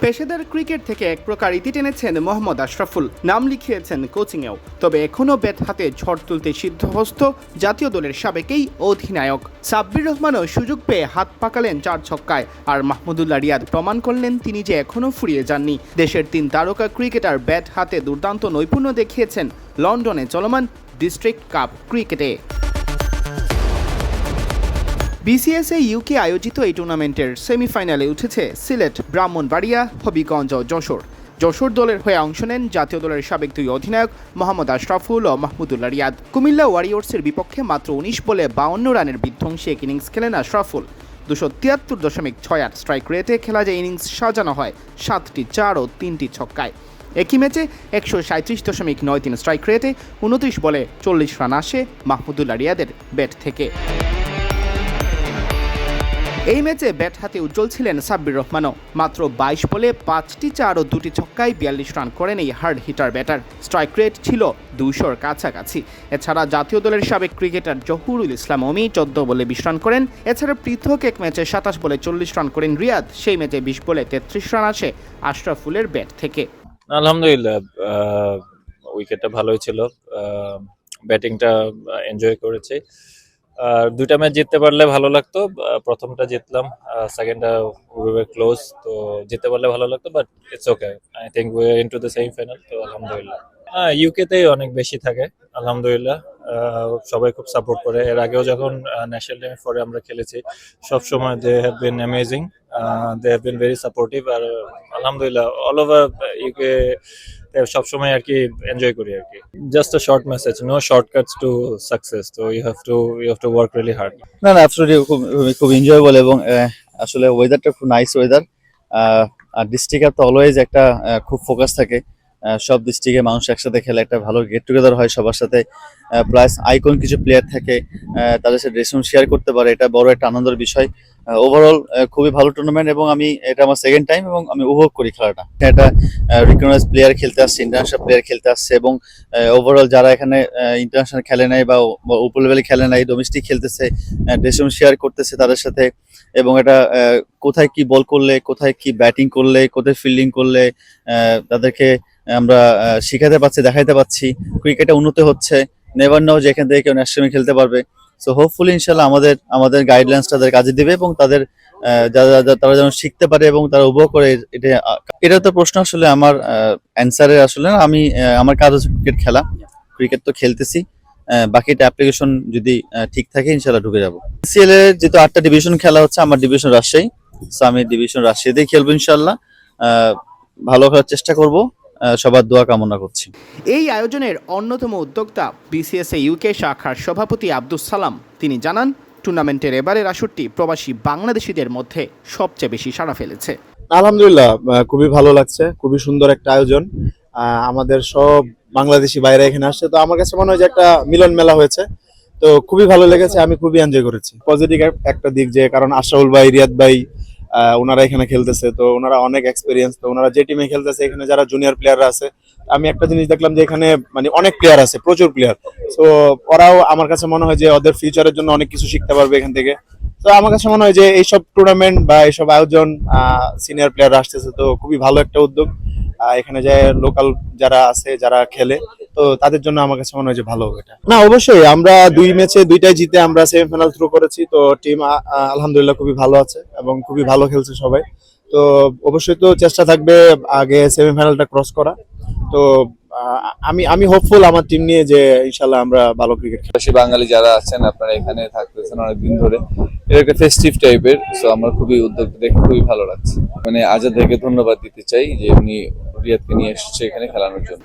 পেশাদার ক্রিকেট থেকে এক প্রকার ইতি টেনেছেন মোহাম্মদ আশরাফুল। নাম লিখিয়েছেন কোচিংয়েও। তবে এখনও ব্যাট হাতে ঝড় তুলতে সিদ্ধহস্ত জাতীয় দলের সাবেকেই অধিনায়ক। সাব্বির রহমানও সুযোগ পেয়ে হাত পাকালেন চার ছক্কায়। আর মাহমুদুল্লাহ রিয়াদ প্রমাণ করলেন তিনি যে এখনও ফুরিয়ে যাননি। দেশের তিন তারকা ক্রিকেটার ব্যাট হাতে দুর্দান্ত নৈপুণ্য দেখিয়েছেন লন্ডনে চলমান ডিস্ট্রিক্ট কাপ ক্রিকেটে। বিসিএসএ ইউকে আয়োজিত এই টুর্নামেন্টের সেমিফাইনালে উঠেছে সিলেট, ব্রাহ্মণবাড়িয়া, হবিগঞ্জ ও যশোর। যশোর দলের হয়ে অংশ নেন জাতীয় দলের সাবেক দুই অধিনায়ক মোহাম্মদ আশরাফুল ও মাহমুদুল্লাহ রিয়াদ। কুমিল্লা ওয়ারিয়র্সের বিপক্ষে মাত্র উনিশ বলে বাউন্ন রানের বিধ্বংসী এক ইনিংস খেলেন আশরাফুল। দুশো তিয়াত্তর দশমিক ছয় আট স্ট্রাইক রেটে খেলা যে ইনিংস সাজানো হয়, সাতটি চার ও তিনটি ছক্কায়। একই ম্যাচে একশো সাঁত্রিশ দশমিক নয় তিন স্ট্রাইক রেটে উনত্রিশ বলে চল্লিশ রান আসে মাহমুদুল্লাহ রিয়াদের ব্যাট থেকে। এই ম্যাচে ব্যাট হাতে উজ্জ্বল ছিলেন সাব্বির রহমানও। মাত্র বাইশ বলে পাঁচটি চার ও দুটি ছক্কায় বিয়াল্লিশ রান করেন এই hard hitter batter. Strike rate ছিল দুশোর কাছাকাছি। এছাড়া জাতীয় দলের সাবেক ক্রিকেটার জহুরুল ইসলাম অমি চোদ্দ বলে বিশ রান করেন। এছাড়া পৃথক এক ম্যাচে সাতাশ বলে চল্লিশ রান করেন রিয়াদ। সেই ম্যাচে বিশ বলে তেত্রিশ রান আসে আশরাফুলের ব্যাট থেকে। আলহামদুলিল্লাহ উইকেটটা ভালোই ছিল। ব্যাটিংটা এনজয় করেছি। আর দুইটা ম্যাচ জিততে পারলে ভালো লাগতো প্রথমটা জিতলাম সেকেন্ডটা ক্লোজ তো জিততে পারলে ভালো লাগতো but it's okay I think we are into the semi final তো আলহামদুলিল্লাহ। হ্যাঁ ইউকেতেই অনেক বেশি থাকে, আলহামদুলিল্লাহ। সবাই খুব সাপোর্ট করে। এর আগেও যখন ন্যাশনাল টিমের পরে আমরা খেলেছি, সব সময় they have been amazing they have been very supportive আর, আলহামদুলিল্লাহ অল ওভার ইউকে সবসময় আর কি এনজয় করি আর কি। Just a short message no shortcuts to success তো you have to you have to work really hard না না অ্যাবসলিউটলি খুব খুব এনজয়েবল এবং আসলে ওয়েদারটা খুব নাইস ওয়েদার আর ডিস্ট্রিক্টের তো অলওয়েজ একটা খুব ফোকাস থাকে। সব ডিস্ট্রিক্টে মানুষ একসাথে খেলে একটা ভালো গেট টুগেদার হয়, সবার সাথে। প্লাস আইকন কিছু প্লেয়ার থাকে তাদের সাথে ড্রেসিং শেয়ার করতে পারে, এটা বড় একটা আনন্দের বিষয়। ওভারঅল খুবই ভালো টুর্নামেন্ট এবং আমি এটা আমার সেকেন্ড টাইম এবং আমি উপভোগ করি খেলাটা। এটা রিকগনাইজ প্লেয়ার খেলতে আসছে ইন্টারন্যাশনাল প্লেয়ার খেলতে আসছে এবং ওভারঅল যারা এখানে ইন্টারন্যাশনাল খেলে নাই বা উপর লেভেলে খেলে নাই ডোমেস্টিক খেলতেছে ড্রেসিং শেয়ার করতেছে তাদের সাথে এবং এটা কোথায় কি বল করলে, কোথায় কি ব্যাটিং করলে, কোথায় ফিল্ডিং করলে তাদেরকে আমরা শিখাতে পারছি, দেখাইতে পাচ্ছি ক্রিকেটে উন্নতি হচ্ছে। নেভার নাও যে এখান থেকে কেউ ন্যাশনাল খেলতে পারবে। সো হোপফুলি ইনশাল্লাহ আমাদের আমাদের গাইডলাইন্স তাদের কাজে দিবে এবং তাদের যারা তারা যেন শিখতে পারে এবং তারা উপভোগ করে, এটা এটা তো প্রশ্ন আসলে আমার অ্যান্সারের আসলে না। আমি আমার কাজ হচ্ছে ক্রিকেট খেলা। ক্রিকেট তো খেলতেছি। বাকিটা অ্যাপ্লিকেশন যদি ঠিক থাকে ইনশাল্লাহ ঢুকে যাব। সিএল এর যেহেতু আটটা ডিভিশন খেলা হচ্ছে, আমার ডিভিশন রাজশাহী। সো আমি ডিভিশন রাজশাহীতেই খেলব ইনশাল্লাহ ভালো খেলার চেষ্টা করব। সবার দোয়া কামনা করছি। এই আয়োজনের অন্যতম উদ্যোক্তা বিসিএসএ ইউকে শাখার সভাপতি আব্দুস সালাম। তিনি জানান টুর্নামেন্টের এবারের আসরটি প্রবাসী বাংলাদেশিদের মধ্যে সবচেয়ে বেশি সাড়া ফেলেছে। আলহামদুলিল্লাহ আহ, খুবই ভালো লাগছে খুবই সুন্দর একটা আয়োজন। আহ, আমাদের সব বাংলাদেশি বাইরে এখানে আসছে তো আমার কাছে মনে হয় যে একটা মিলন মেলা হয়েছে। তো খুবই ভালো লেগেছে আমি খুবই এনজয় করেছি। পজিটিভ একটা দিক যে কারণ আশরাফুল ভাই রিয়াদ ভাই ওনারা এখানে খেলতেছে, তো ওনারা অনেক এক্সপিরিয়েন্স তো ওনারা যে টিমে খেলতেছে, এখানে যারা জুনিয়র প্লেয়াররা আছে, আমি একটা জিনিস দেখলাম যে এখানে মানে অনেক প্লেয়ার আছে, প্রচুর প্লেয়ার তো ওরাও আমার কাছে মনে হয় যে ওদের ফিউচারের জন্য অনেক কিছু শিখতে পারবে এখান থেকে। তো আমার কাছে মনে হয় যে এইসব টুর্নামেন্ট বা এইসব আয়োজন সিনিয়র প্লেয়ার আসতেছে, তো খুবই ভালো একটা উদ্যোগ। এখানে যে লোকাল যারা আছে, যারা খেলে তো তাদের জন্য আমার কাছে মনে হয় যে ভালো হবে এটা। না অবশ্যই আমরা দুই ম্যাচে দুইটাই জিতে আমরা সেমিফাইনাল থ্রু করেছি তো টিম আলহামদুলিল্লাহ খুবই ভালো আছে এবং খুবই ভালো খেলছে সবাই। তো অবশ্যই তো চেষ্টা থাকবে আগে সেমিফাইনালটা ক্রস করা। তো আমি আমি হোপফুল আমার টিম নিয়ে যে ইনশাল্লাহ আমরা ভালো ক্রিকেট প্রবাসী বাঙালি যারা আছেন আপনারা এখানে থাকতেছেন অনেকদিন ধরে এটা একটা ফেস্টিভ টাইপের সো আমার খুবই উদ্যোগ দেখে খুবই ভালো লাগছে। মানে আজাদ ভাইকে ধন্যবাদ দিতে চাই যে উনি রিয়াদকে নিয়ে এসেছে এখানে খেলানোর জন্য।